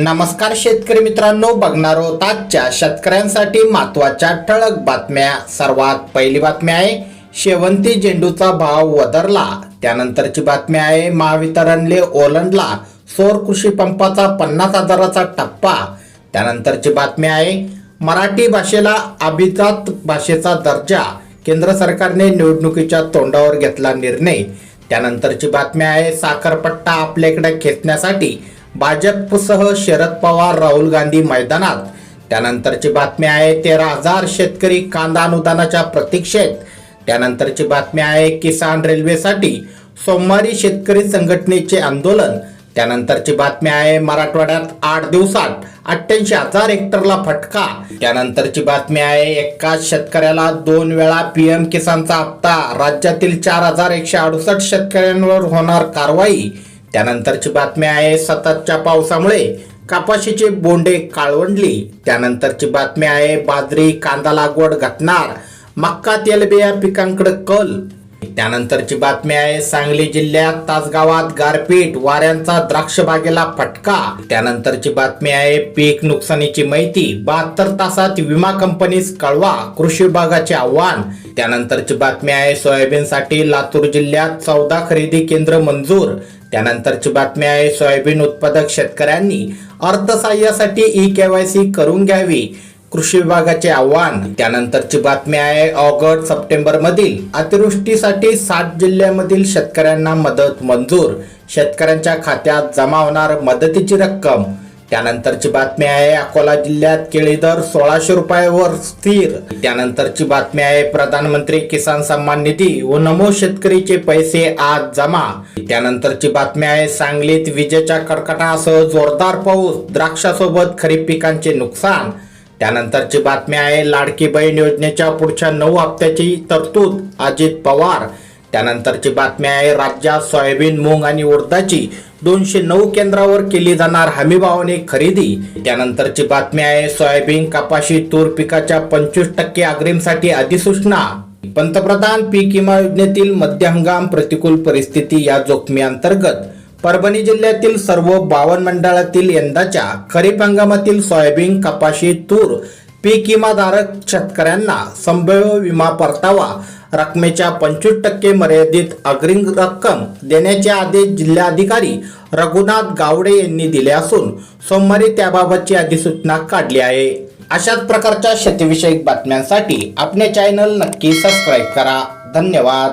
नमस्कार शेतकरी मित्रांनो बघणार आहोत आजच्या शेतकऱ्यांसाठी महत्त्वाच्या ठळक बातम्या. सर्वात पहिली बातमी आहे शेवंती झेंडूचा भाव वदरला. त्यानंतरची बातमी आहे महावितरणले ओलंडला सौर कृषी पंपाचा पन्नास हजाराचा टप्पा. त्यानंतरची बातमी आहे मराठी भाषेला अभिजात भाषेचा दर्जा. केंद्र सरकारने निवडणुकीच्या तोंडावर घेतला निर्णय. त्यानंतरची बातमी आहे साखरपट्टा आपल्याकडे खेचण्यासाठी भाजपसह शरद पवार राहुल गांधी मैदानात. त्यानंतरची बातमी आहे तेरा हजार शेतकरी कांदा अनुदानाच्या प्रतीक्षेत. त्यानंतरची बातमी आहे किसान रेल्वेसाठी सोमवारी शेतकरी संघटनेचे आंदोलन. त्यानंतरची बातमी आहे मराठवाड्यात आठ दिवसात अठ्ठ्याऐंशी हजार हेक्टरला फटका. त्यानंतरची बातमी आहे एकाच शेतकऱ्याला दोन वेळा पीएम किसानचा हप्ता. राज्यातील चार हजार एकशे अडुसष्ट शेतकऱ्यांवर होणार कारवाई. त्यानंतरची बातमी आहे सततच्या पावसामुळे कापाशीचे बोंडे काळवंडली. त्यानंतरची बातमी आहे बाजरी कांदा लागवड घटणार. मक्का तेलबिया पिकांकडे कल. त्यानंतरची बातमी आहे सांगली जिल्ह्यात तासगावात गारपीट वाऱ्यांचा द्राक्ष बागेला फटका. त्यानंतरची बातमी आहे पीक नुकसानीची माहिती बहात्तर तासात विमा कंपनीस कळवा कृषी विभागाचे आव्हान. त्यानंतरची बातमी आहे सोयाबीनसाठी लातूर जिल्ह्यात चौदा खरेदी केंद्र मंजूर. त्यानंतरची बातमी आहे सोयाबीन उत्पादक शेतकऱ्यांनी अर्थसहाय्यासाठी ई केवायसी करून घ्यावी कृषी विभागाचे आव्हान. त्यानंतरची बातमी आहे ऑगस्ट सप्टेंबर मधील अतिवृष्टीसाठी सात जिल्ह्यामधील शेतकऱ्यांना मदत मंजूर. शेतकऱ्यांच्या खात्यात जमा होणार मदतीची रक्कम. त्यानंतरची बातमी आहे अकोला जिल्ह्यात केळी दर सोळाशे रुपयावर स्थिर. त्यानंतरची बातमी आहे प्रधानमंत्री किसान सन्मान निधी व नमो शेतकरीचे पैसे आज जमा. त्यानंतरची बातमी आहे सांगलीत विजेच्या कडकडासह जोरदार पाऊस द्राक्षासोबत खरीप पिकांचे नुकसान. त्यानंतरची बातमी आहे लाडकी बहीण योजनेच्या पुढच्या नऊ हप्त्याची तरतूद अजित पवार. त्यानंतरची बातमी आहे राज्यात सोयाबीन मूग आणि उडदाची दोनशे नऊ केंद्रावर केली जाणार हमीभावाने खरेदी. त्यानंतरची बातमी आहे सोयाबीन कपाशी तूर पिकाच्या पंचवीस टक्के अग्रिमसाठी अधिसूचना. पंतप्रधान पीक विमा योजनेतील मध्य हंगाम प्रतिकूल परिस्थिती या जोखमी अंतर्गत परभणी जिल्ह्यातील सर्व बावन मंडळातील यंदाच्या खरीप हंगामातील सोयाबीन कपाशी तूर पीक विमाधारक शेतकऱ्यांना संभाव्य विमा परतावा रकमेच्या पंचवीस टक्के मर्यादित अग्रिम रक्कम देण्याचे आदेश जिल्हाधिकारी रघुनाथ गावडे यांनी दिले असून सोमवारी त्याबाबतची अधिसूचना काढली आहे. अशाच प्रकारच्या शेतीविषयक बातम्यांसाठी आपले चॅनल नक्की सबस्क्राईब करा. धन्यवाद.